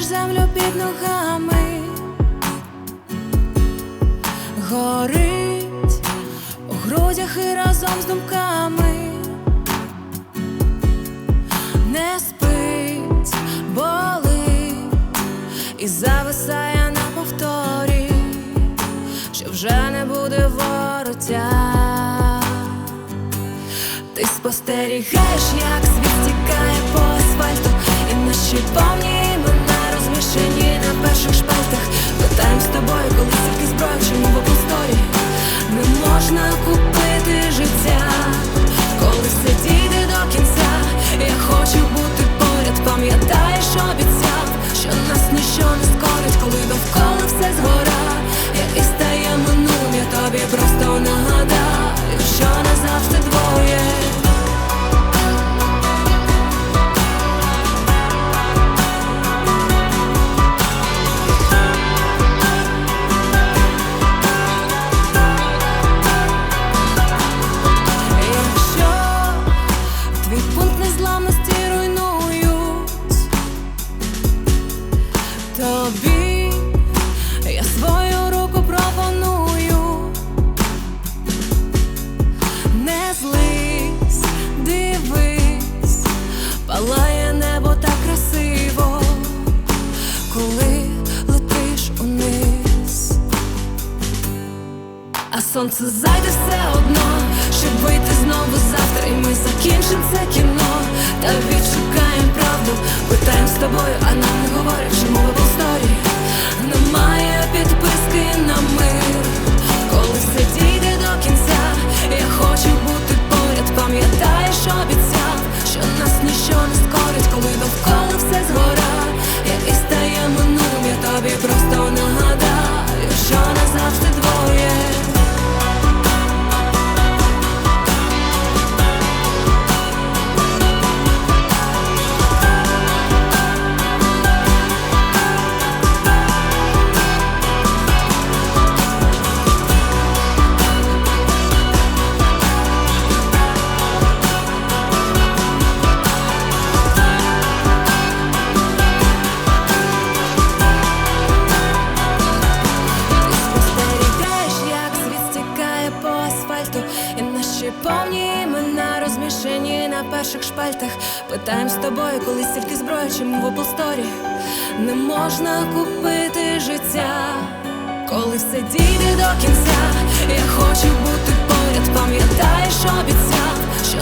відчуваєш землю під ногами, горить у грудях і разом з думками, не спить, болить і зависає на повторі, що вже не буде вороття. Ти спостерігаєш, як світ асфальту, і наші повні А сонце зайде все одно, щоб вийти знову завтра, і ми закінчимо це кіно. Та відшукаємо повні імена розміщені на перших шпальтах. Питаєм з тобою, коли стільки зброю, чому в Аплсторі не можна купити життя, коли все дійде до кінця. Я хочу бути поряд, пам'ятаєш обіцяв, що